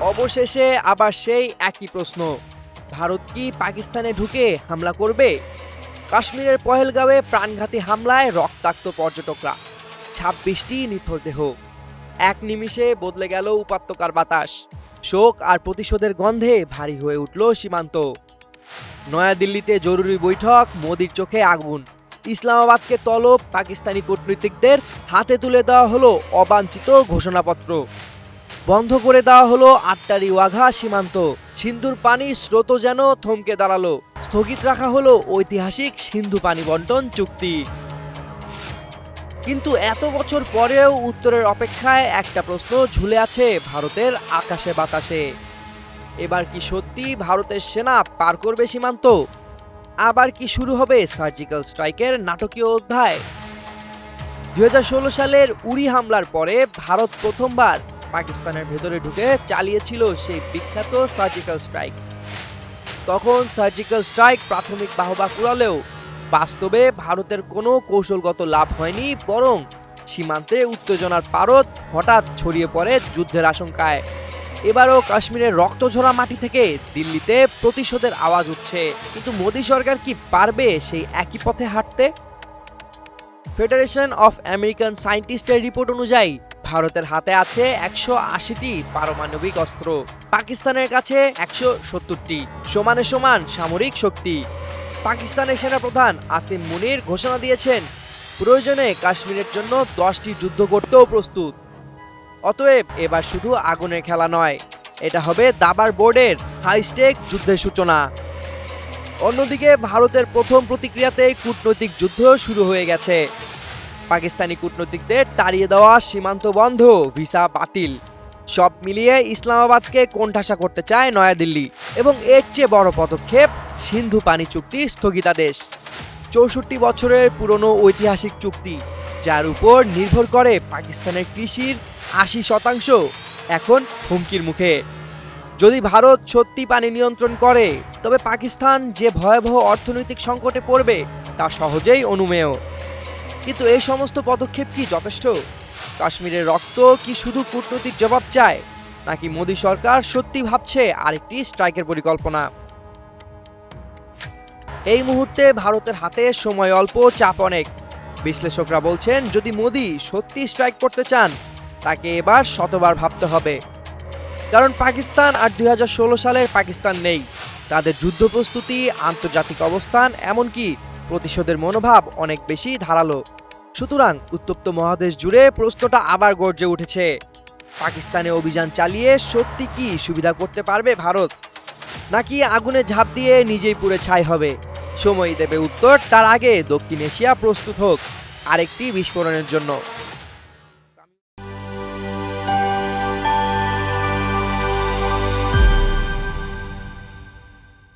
অবশেষে আবার সেই একই প্রশ্ন। ভারত কি পাকিস্তানে ঢুকে হামলা করবে? কাশ্মীরের পহেলগাঁওয়ে প্রাণঘাতী হামলায় রক্তাক্ত পর্যটকরা। ছাব্বিশটি নিথর দেহ। এক নিমিষে বদলে গেল উপত্যকার বাতাস। শোক আর প্রতিশোধের গন্ধে ভারী হয়ে উঠল সীমান্ত। নয়াদিল্লিতে জরুরি বৈঠক, মোদির চোখে আগুন। ইসলামাবাদকে তলব পাকিস্তানি কূটনীতিকদের হাতে তুলে দেওয়া হলো অবাঞ্ছিত ঘোষণাপত্র। বন্ধ করে দেওয়া হলো আটটারি ওয়াঘা সীমান্ত। সিন্ধুর পানির স্রোত যেন থমকে দাঁড়াল। স্থগিত রাখা হলো ঐতিহাসিক সিন্ধু পানি বন্টন চুক্তি। কিন্তু এত বছর পরেও উত্তরের অপেক্ষায় একটা প্রশ্ন ঝুলে আছে ভারতের আকাশে বাতাসে। এবার কি সত্যি ভারতের সেনা পার করবে সীমান্ত? আবার কি শুরু হবে সার্জিক্যাল স্ট্রাইকের নাটকীয় অধ্যায়? দু হাজার ষোলো সালের উড়ি হামলার পরে ভারত প্রথমবার পাকিস্তানের ভেতরে ঢুকে চালিয়েছিল সেই বিখ্যাত সার্জিক্যাল স্ট্রাইক। তখন সার্জিক্যাল স্ট্রাইক প্রাথমিক বাহবা কুড়ালেও বাস্তবে ভারতের কোনো কৌশলগত লাভ হয়নি, বরং সীমান্তে উত্তেজনার পারদ হঠাৎ ছড়িয়ে পড়ে যুদ্ধের আশঙ্কায়। এবারও কাশ্মীরের রক্তঝরা মাটি থেকে দিল্লিতে প্রতিশোধের আওয়াজ উঠছে। কিন্তু মোদী সরকার কি পারবে সেই একই পথে হাঁটতে? ফেডারেশন অফ আমেরিকান সায়েন্টিস্টের রিপোর্ট অনুযায়ী, ভারতের হাতে আছে একশো আশিটি পারমাণবিক অস্ত্র। পাকিস্তানের কাছে একশো সত্তরটি। সমানে সমান সামরিক শক্তি। পাকিস্তানের সেনাপ্রধান আসিম মুনির ঘোষণা দিয়েছেন, প্রয়োজনে কাশ্মীরের জন্য দশটি যুদ্ধ করতেও প্রস্তুত। অতএব এবার শুধু আগুনের খেলা নয়, এটা হবে দাবার বোর্ডের হাইস্টেক যুদ্ধের সূচনা। অন্যদিকে ভারতের প্রথম প্রতিক্রিয়াতে কূটনৈতিক যুদ্ধ শুরু হয়ে গেছে। পাকিস্তানি কূটনৈতিকদের তাড়িয়ে দেওয়া সীমান্ত বন্ধ, ভিসা বাতিল। সব মিলিয়ে ইসলামাবাদকে কোণঠাসা করতে চায় নয়াদিল্লি এবং এর চেয়ে বড় পদক্ষেপ সিন্ধু পানি চুক্তির স্থগিতাদেশ। চৌষট্টি বছরের পুরনো ঐতিহাসিক চুক্তি যার উপর নির্ভর করে পাকিস্তানের কৃষির আশি শতাংশ এখন হুমকির মুখে। যদি ভারত সত্যি পানি নিয়ন্ত্রণ করে, তবে পাকিস্তান যে ভয়াবহ অর্থনৈতিক সংকটে পড়বে, তা সহজেই অনুমেয়। কিন্তু এই সমস্ত পদক্ষেপ কি যথেষ্ট? কাশ্মীরের রক্ত কি শুধু কূটনৈতিক জবাব চায়, নাকি মোদী সরকার সত্যি ভাবছে আরেকটি স্ট্রাইকের পরিকল্পনা? এই মুহূর্তে ভারতের হাতে সময় অল্প, চাপ অনেক। বিশ্লেষকরা বলছেন, যদি মোদি সত্যি স্ট্রাইক করতে চান, তাকে এবার শতবার ভাবতে হবে। কারণ পাকিস্তান আর দুই সালের পাকিস্তান নেই। তাদের যুদ্ধ প্রস্তুতি, আন্তর্জাতিক অবস্থান, এমনকি প্রতিশোধের মনোভাব অনেক বেশি ধারালো। সুতরাং উত্তপ্ত মহাদেশ জুড়ে প্রশ্নটা আবার গর্জে উঠেছে। পাকিস্তানে অভিযান চালিয়ে সত্যি কি সুবিধা করতে পারবে ভারত? নাকি আগুনে ঝাঁপ দিয়ে নিজেই পুড়ে ছাই হবে? সময় দেবে উত্তর। তার আগে দক্ষিণ এশিয়া প্রস্তুত হোক। আরেকটি বিস্ফোরণের জন্য।